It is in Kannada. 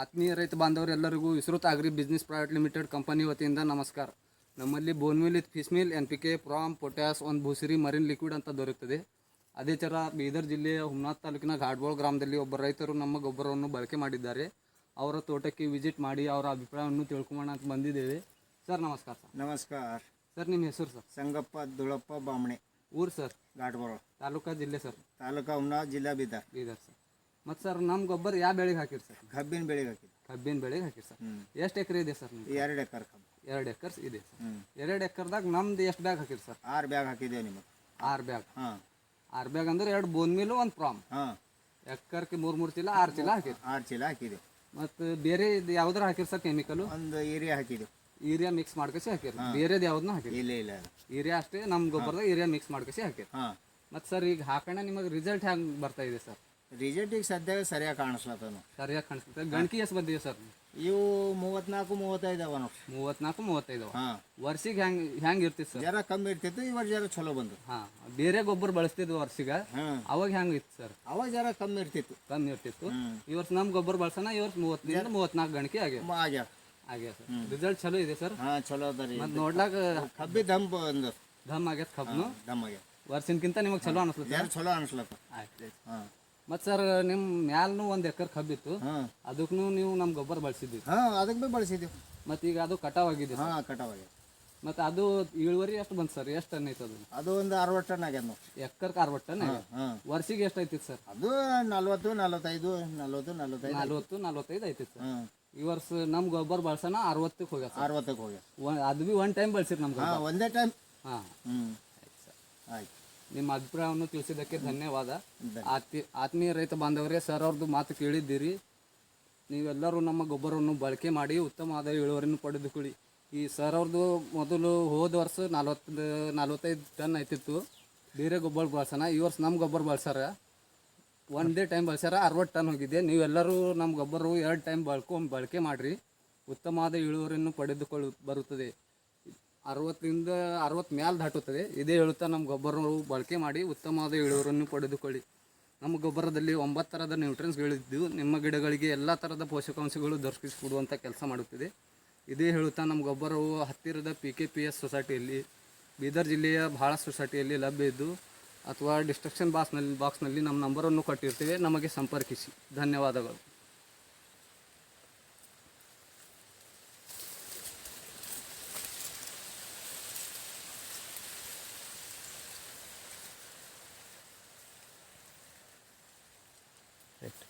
ಆತ್ಮೀಯ ರೈತ ಬಾಂಧವರೆಲ್ಲರಿಗೂ ವಿಸ್ತೃತ agri business private limited company ವತಿಯಿಂದ ನಮಸ್ಕಾರ. ನಮ್ಮಲ್ಲಿ bone meal with fish meal N P K PROM potash ಒಂದು ಭೂಸಿರಿ ಮರಿನ್ ಲಿಕ್ವಿಡ್ ಅಂತ ದೊರೆಯುತ್ತದೆ. ಅದೇ ಥರ ಬೀದರ್ ಜಿಲ್ಲೆಯ ಹುಮ್ನಾಥ್ ತಾಲೂಕಿನ ಘಾಟ್ಬೋಳ್ ಗ್ರಾಮದಲ್ಲಿ ಒಬ್ಬ ರೈತರು ನಮ್ಮ ಗೊಬ್ಬರವನ್ನು ಬಳಕೆ ಮಾಡಿದ್ದಾರೆ. ಅವರ ತೋಟಕ್ಕೆ ವಿಸಿಟ್ ಮಾಡಿ ಅವರ ಅಭಿಪ್ರಾಯವನ್ನು ತಿಳ್ಕೊಳ್ಳೋಣ ಅಂತ ಬಂದಿದ್ದೇವೆ. ಸರ್ ನಮಸ್ಕಾರ ಸರ್. ನಮಸ್ಕಾರ. ಸರ್ ನಿಮ್ಮ ಹೆಸರು ಸರ್? ಸಂಗಪ್ಪ ದುಳಪ್ಪ ಬಾಮಣೆ. ಊರು ಸರ್? ಘಾಟ್ಬೋಳ ತಾಲೂಕಾ ಜಿಲ್ಲೆ ಸರ್? ತಾಲೂಕಾ ಹುಮ್ನಾಥ್ ಜಿಲ್ಲಾ ಬೀದರ್. ಬೀದರ್ ಸರ್. ಮತ್ತು ಸರ್ ನಮ್ಮ ಗೊಬ್ಬರ ಯಾವ ಬೆಳೆಗೆ ಹಾಕಿರಿ ಸರ್ ಕಬ್ಬಿನ ಬೆಳೆಗೆ ಹಾಕಿದ್ವಿ. ಕಬ್ಬಿನ ಬೆಳೆಗೆ ಹಾಕಿರಿ ಸರ್ ಎಷ್ಟು ಎಕರೆ ಇದೆ ಸರ್ ಎರಡು ಎಕರೆ ಕಬ್ಬು. ಎರಡು ಎಕರ್ಸ್ ಇದೆ ಸರ್ ಎರಡು ಎಕರ್ದಾಗ ನಮ್ದು ಎಷ್ಟು ಬ್ಯಾಗ್ ಹಾಕಿರಿ ಸರ್ ಆರು ಬ್ಯಾಗ್ ಹಾಕಿದ್ದೇವೆ ನಿಮಗೆ ಆರು ಬ್ಯಾಗ್. ಹಾಂ. ಆರು ಬ್ಯಾಗ್ ಅಂದ್ರೆ ಎರಡು ಬೋನ್ ಮೀಲು ಒಂದು ಪ್ರಾಮ್ ಹಾಂ. ಎಕರ್ಗೆ ಮೂರು ಮೂರು ಚೀಲ ಆರು ಚೀಲ ಹಾಕಿರಿ. ಆರು ಚೀಲ ಹಾಕಿದೆ ಮತ್ತು ಬೇರೆ ಇದು ಯಾವ್ದಾರ ಹಾಕಿರಿ ಸರ್ ಕೆಮಿಕಲು ಒಂದು ಏರಿಯಾ ಹಾಕಿದೆ ಯೂರಿಯಾ ಮಿಕ್ಸ್ ಮಾಡ್ಕಸಿ ಹಾಕಿರಿ. ಬೇರೆದು ಯಾವ್ದನ್ನ ಹಾಕಿರಿ. ಇಲ್ಲ ಇಲ್ಲ ಯೂರಿಯಾ ಅಷ್ಟೇ ನಮ್ಮ ಗೊಬ್ಬರದಾಗ ಯೂರಿಯಾ ಮಿಕ್ಸ್ ಮಾಡ್ಕಸಿ ಹಾಕಿರಿ. ಹಾಂ. ಮತ್ತು ಸರ್ ಈಗ ಹಾಕೋಣ ನಿಮಗೆ ರಿಸಲ್ಟ್ ಹೆಂಗೆ ಬರ್ತಾ ಇದೆ ಸರ್ ರಿಸಲ್ಟಿಗೆ ಸದ್ಯ ಸರಿಯಾಗಿ ಕಾಣಿಸ್ಲತ್ತನು ಸರಿಯಾಗಿ ಕಾಣಿಸ್ತದೆ ಗಣಕಿ ಎಷ್ಟು ಬಂದಿದೆ ಸರ್? ಇವು ಮೂವತ್ನಾಲ್ಕು ಮೂವತ್ತೈದು ಅವ ನೋಡಿ. ಮೂವತ್ನಾಲ್ಕು ಮೂವತ್ತೈದು ಹಾಂ. ವರ್ಷಿಗೆ ಹೆಂಗ್ ಹೆಂಗ್ ಇರ್ತಿತ್ತು ಸರ್? ಜರ ಕಮ್ಮಿ ಇರ್ತಿತ್ತು ಇವಾಗ ಜರ ಚಲೋ ಬಂದು. ಹಾಂ. ಬೇರೆ ಗೊಬ್ಬರ ಬಳಸ್ತಿದ್ವಿ ವರ್ಷಿಗೆ. ಹಾಂ. ಅವಾಗ ಹ್ಯಾಂಗ ಇತ್ತು ಸರ್? ಅವಾಗ ಜರ ಕಮ್ಮಿ ಇರ್ತಿತ್ತು. ಕಮ್ಮಿ ಇರ್ತಿತ್ತು. ಇವತ್ತು ಈ ವರ್ಷ ನಮ್ಮ ಗೊಬ್ಬರ ಬಳಸೋಣ ಈ ವರ್ಷ ಮೂವತ್ತರಿಂದ ಮೂವತ್ನಾಲ್ಕು ಗಣಕಿ ಆಗ್ಯಾವ. ಆಗ್ಯಾವ. ಆಗ್ಯಾವ ಸರ್. ರಿಸಲ್ಟ್ ಚಲೋ ಇದೆ ಸರ್? ಹಾಂ ಚಲೋ ಅದ ರೀ. ಮತ್ತು ನೋಡ್ಲಾಕ ಕಬ್ಬಿ ದಮ್ ಬಂದು ಧಮ್ ಆಗ್ಯದ ಕಬ್ನು? ದಮ್ ಆಗ್ಯಾವ. ವರ್ಷಿನ್ಕಿಂತ ನಿಮಗೆ ಚಲೋ ಅನಿಸ್ತದೆ ಯಾರು ಚಲೋ ಅನಿಸ್ಲತ್ತ. ಆಯ್ತು. ಹಾಂ. ಮತ್ತು ಸರ್ ನಿಮ್ಮ ಮ್ಯಾಲ್ನು ಒಂದು ಎಕರ್ ಕಬ್ಬಿತ್ತು ಹಾಂ. ಅದಕ್ಕೂ ನೀವು ನಮ್ಮ ಗೊಬ್ಬರ ಬಳಸಿದ್ವಿ ಹಾಂ ಅದಕ್ಕೆ ಭೀ ಬಳಸಿದ್ದೀವಿ. ಮತ್ತು ಈಗ ಅದು ಕಟಾವ್ ಆಗಿದೆ ಹಾಂ ಕಟಾವಾಗಿ ಮತ್ತು ಅದು ಇಳುವರಿ ಎಷ್ಟು ಬಂತು ಸರ್ ಎಷ್ಟು ಟನ್ ಐತೆ ಅದು? ಅದು ಒಂದು ಅರವತ್ತು ಟನ್ ಆಗ್ಯದ ನೋಡಿ. ಎಕರ್ಗೆ ಅರವತ್ತು ಟನ್. ಹಾಂ ವರ್ಷಿಗೆ ಎಷ್ಟು ಐತಿ ಸರ್ ಅದು ನಲ್ವತ್ತು ನಲವತ್ತೈದು ನಲ್ವತ್ತು ನಲವತ್ತೈದು ನಲ್ವತ್ತು ನಲ್ವತ್ತೈದು ಐತಿ ಸರ್ ಹಾಂ. ಈ ವರ್ಷ ನಮ್ಮ ಗೊಬ್ಬರ ಬಳಸೋಣ ಅರವತ್ತಕ್ಕೆ ಹೋಗ್ಯ ಅರವತ್ತಕ್ಕೆ ಹೋಗ್ಯ ಅದು ಭೀ ಒನ್ ಟೈಮ್ ಬಳಸಿರಿ ನಮ್ಗೆ ಹಾಂ ಒಂದೇ ಟೈಮ್. ಹಾಂ. ಹ್ಞೂ ಆಯ್ತು ಸರ್ ಆಯ್ತು ನಿಮ್ಮ ಅಭಿಪ್ರಾಯವನ್ನು ತಿಳಿಸಿದ್ದಕ್ಕೆ ಧನ್ಯವಾದ. ಆತ್ಮಿ ಆತ್ಮೀಯ ರೈತ ಬಾಂಧವರೇ ಸರ್ ಅವ್ರದ್ದು ಮಾತು ಕೇಳಿದ್ದೀರಿ. ನೀವೆಲ್ಲರೂ ನಮ್ಮ ಗೊಬ್ಬರವನ್ನು ಬಳಕೆ ಮಾಡಿ ಉತ್ತಮವಾದ ಇಳುವರಿಯನ್ನು ಪಡೆದುಕೊಳ್ಳಿ. ಈ ಸರ್ ಅವ್ರದ್ದು ಮೊದಲು ಹೋದ ವರ್ಷ ನಲ್ವತ್ತು ನಲ್ವತ್ತೈದು ಟನ್ ಆಯ್ತಿತ್ತು ಬೇರೆ ಗೊಬ್ಬರ ಬಳಸೋಣ. ಈ ವರ್ಷ ನಮ್ಮ ಗೊಬ್ಬರ ಬಳಸಾರ ಡೇ ಟೈಮ್ ಬಳಸ್ಯಾರ ಅರವತ್ತು ಟನ್ ಹೋಗಿದೆ. ನೀವೆಲ್ಲರೂ ನಮ್ಮ ಗೊಬ್ಬರ ಎರಡು ಟೈಮ್ ಬಳ್ಕೊಂಡು ಬಳಕೆ ಮಾಡಿರಿ. ಉತ್ತಮವಾದ ಇಳುವರಿಯನ್ನು ಪಡೆದುಕೊಳ್ಳು ಬರುತ್ತದೆ. ಅರವತ್ತರಿಂದ ಅರವತ್ತು ಮ್ಯಾಲ್ ದಾಟುತ್ತದೆ. ಇದೇ ಹೇಳುತ್ತಾ ನಮ್ಮ ಗೊಬ್ಬರವು ಬಳಕೆ ಮಾಡಿ ಉತ್ತಮವಾದ ಇಳುವರನ್ನು ಪಡೆದುಕೊಳ್ಳಿ. ನಮ್ಮ ಗೊಬ್ಬರದಲ್ಲಿ ಒಂಬತ್ತು ಥರದ ನ್ಯೂಟ್ರಿಯನ್ಸ್ಗಳಿದ್ದು ನಿಮ್ಮ ಗಿಡಗಳಿಗೆ ಎಲ್ಲ ಥರದ ಪೋಷಕಾಂಶಗಳು ದೊರಕಿಸಿಕೊಡುವಂಥ ಕೆಲಸ ಮಾಡುತ್ತಿದೆ. ಇದೇ ಹೇಳುತ್ತಾ ನಮ್ಮ ಗೊಬ್ಬರವು ಹತ್ತಿರದ ಪಿ ಕೆ ಪಿ ಎಸ್ ಸೊಸೈಟಿಯಲ್ಲಿ, ಬೀದರ್ ಜಿಲ್ಲೆಯ ಭಾಳ ಸೊಸೈಟಿಯಲ್ಲಿ ಲಭ್ಯ ಇದ್ದು, ಅಥವಾ ಡಿಸ್ಟ್ರಕ್ಷನ್ ಬಾಕ್ಸ್ನಲ್ಲಿ ಬಾಕ್ಸ್ನಲ್ಲಿ ನಮ್ಮ ನಂಬರನ್ನು ಕೊಟ್ಟಿರ್ತೇವೆ. ನಮಗೆ ಸಂಪರ್ಕಿಸಿ. ಧನ್ಯವಾದಗಳು. ரைட்